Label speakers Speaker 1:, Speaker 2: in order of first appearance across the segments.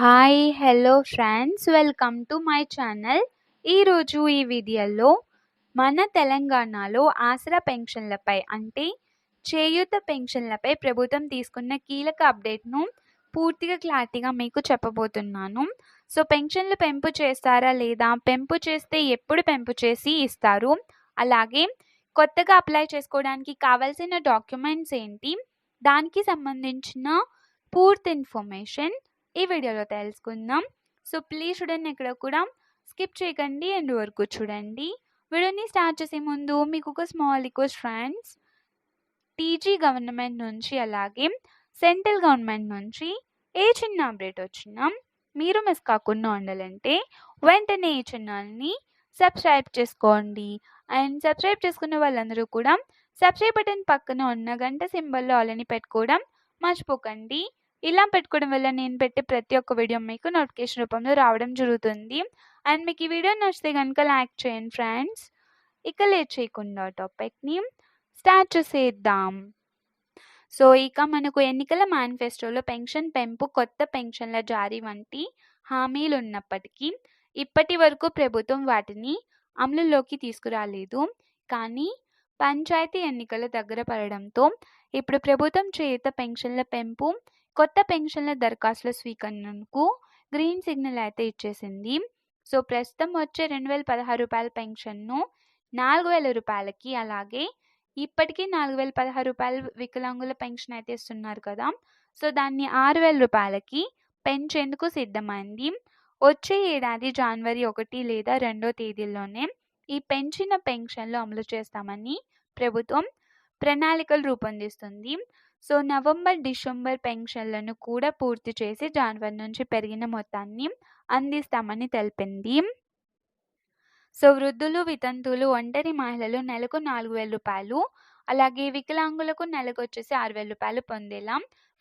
Speaker 1: Hi hello friends welcome to my channel ఈరోజు ఈ వీడియోలో మన తెలంగాణలో ఆసరా పెన్షన్లపై అంటే చేయూత పెన్షన్లపై ప్రభుత్వం తీసుకున్న కీలక అప్డేట్ను పూర్తిగా క్లారిటీగా మీకు చెప్పబోతున్నాను. సో పెన్షన్లు పెంపు చేస్తారా లేదా? పెంపు చేస్తే ఎప్పుడు పెంపు చేసి ఇస్తారు? అలాగే కొత్తగా అప్లై చేసుకోవడానికి కావాల్సిన డాక్యుమెంట్స్ ఏంటి? దానికి సంబంధించిన పూర్తి ఇన్ఫర్మేషన్ ఈ వీడియోలో తెలుసుకుందాం. సో ప్లీజ్ చూడండి ఇక్కడ కూడా స్కిప్ చేయకండి. అండ్ వరకు చూడండి. వీడియోని స్టార్ట్ చేసే ముందు మీకు ఒక small request friends TG government నుంచి అలాగే సెంట్రల్ గవర్నమెంట్ నుంచి ఏ చిన్న అప్డేట్ వచ్చినా మీరు మిస్ కాకుండా ఉండాలంటే వెంటనే ఈ ఛానల్ని సబ్స్క్రైబ్ చేసుకోండి. అండ్ సబ్స్క్రైబ్ చేసుకున్న వాళ్ళందరూ కూడా సబ్స్క్రైబ్ బటన్ పక్కన ఉన్న గంట సింబల్లో ఆలని పెట్టుకోవడం మర్చిపోకండి. ఇలా పెట్టుకోవడం వల్ల నేను పెట్టే ప్రతి ఒక్క వీడియో మీకు నోటిఫికేషన్ రూపంలో రావడం జరుగుతుంది. అండ్ మీకు ఈ వీడియో నచ్చితే కనుక లైక్ చేయండి ఫ్రెండ్స్. ఇక లేట్ చేయకుండా టాపిక్ని స్టార్ట్ చేసేద్దాం. సో ఇక మనకు ఎన్నికల మేనిఫెస్టోలో పెన్షన్ పెంపు కొత్త పెన్షన్ల జారీ వంటి హామీలు ఉన్నప్పటికీ ఇప్పటి వరకు ప్రభుత్వం వాటిని అమలులోకి తీసుకురాలేదు. కానీ పంచాయతీ ఎన్నికల దగ్గర పడడంతో ఇప్పుడు ప్రభుత్వం చేత పెన్షన్ల పెంపు కొత్త పెన్షన్ల దరఖాస్తుల స్వీకరణకు గ్రీన్ సిగ్నల్ అయితే ఇచ్చేసింది. సో ప్రస్తుతం వచ్చే రెండు వేల పదహారు రూపాయల పెన్షన్ను నాలుగు వేల రూపాయలకి అలాగే ఇప్పటికీ నాలుగు వేల పదహారు రూపాయల వికలాంగుల పెన్షన్ అయితే ఇస్తున్నారు కదా. సో దాన్ని ఆరు వేల రూపాయలకి పెంచేందుకు సిద్ధమైంది. వచ్చే ఏడాది జనవరి ఒకటి లేదా రెండో తేదీల్లోనే ఈ పెంచిన పెన్షన్లు అమలు చేస్తామని ప్రభుత్వం ప్రణాళికలు రూపొందిస్తుంది. సో నవంబర్ డిసెంబర్ పెన్షన్లను కూడా పూర్తి చేసి జనవరి నుంచి పెరిగిన మొత్తాన్ని అందిస్తామని తెలిపింది. సో వృద్ధులు వితంతువులు ఒంటరి మహిళలు నెలకు నాలుగు వేల రూపాయలు అలాగే వికలాంగులకు నెలకు వచ్చేసి ఆరు వేల రూపాయలు పొందేలా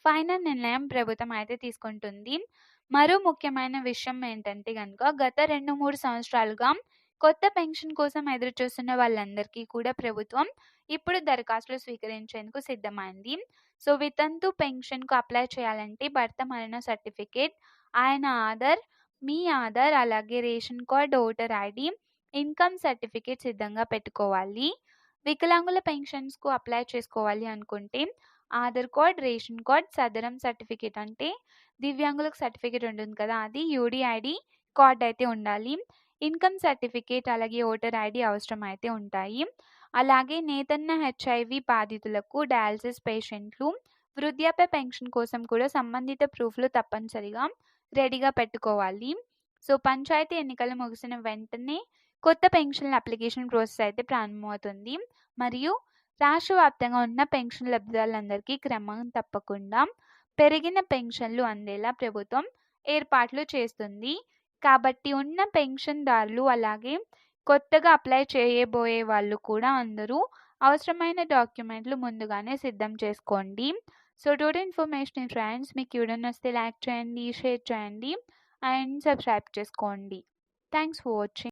Speaker 1: ఫైనల్ నిర్ణయం ప్రభుత్వం అయితే తీసుకుంటుంది. మరో ముఖ్యమైన విషయం ఏంటంటే కనుక గత రెండు మూడు సంవత్సరాలుగా కొత్త పెన్షన్ కోసం ఎదురు చూస్తున్న వాళ్ళందరికీ కూడా ప్రభుత్వం ఇప్పుడు దరఖాస్తులు స్వీకరించేందుకు సిద్ధమైంది. సో వితంతు పెన్షన్కు అప్లై చేయాలంటే భర్త మరణ సర్టిఫికేట్ ఆయన ఆధార్ మీ ఆధార్ అలాగే ration card voter ID income certificate సిద్ధంగా పెట్టుకోవాలి. వికలాంగుల పెన్షన్స్కు అప్లై చేసుకోవాలి అనుకుంటే Aadhaar card ration card Sadarem certificate అంటే దివ్యాంగులకు సర్టిఫికేట్ ఉంటుంది కదా అది యూడిఐడి కార్డ్ అయితే ఉండాలి. ఇన్కమ్ సర్టిఫికేట్ అలాగే ఓటర్ ఐడి అవసరం అయితే ఉంటాయి. అలాగే నేతన్న హెచ్ఐవి బాధితులకు డయాలసిస్ పేషెంట్లు వృద్ధాప్య పెన్షన్ కోసం కూడా సంబంధిత ప్రూఫ్లు తప్పనిసరిగా రెడీగా పెట్టుకోవాలి. సో పంచాయతీ ఎన్నికలు ముగిసిన వెంటనే కొత్త పెన్షన్ల అప్లికేషన్ ప్రాసెస్ అయితే ప్రారంభమవుతుంది. మరియు రాష్ట్ర వ్యాప్తంగా ఉన్న పెన్షన్ లబ్ధిదారులందరికీ క్రమం తప్పకుండా పెరిగిన పెన్షన్లు అందేలా ప్రభుత్వం ఏర్పాట్లు చేస్తుంది. కాబట్టి ఉన్న పెన్షన్దారులు అలాగే కొత్తగా అప్లై చేయబోయే వాళ్ళు కూడా అందరూ అవసరమైన డాక్యుమెంట్లు ముందుగానే సిద్ధం చేసుకోండి. సో టోటల్ ఇన్ఫర్మేషన్ ఫ్రెండ్స్ మీకు వీడియో వస్తే లైక్ చేయండి షేర్ చేయండి అండ్ సబ్స్క్రైబ్ చేసుకోండి. Thanks for watching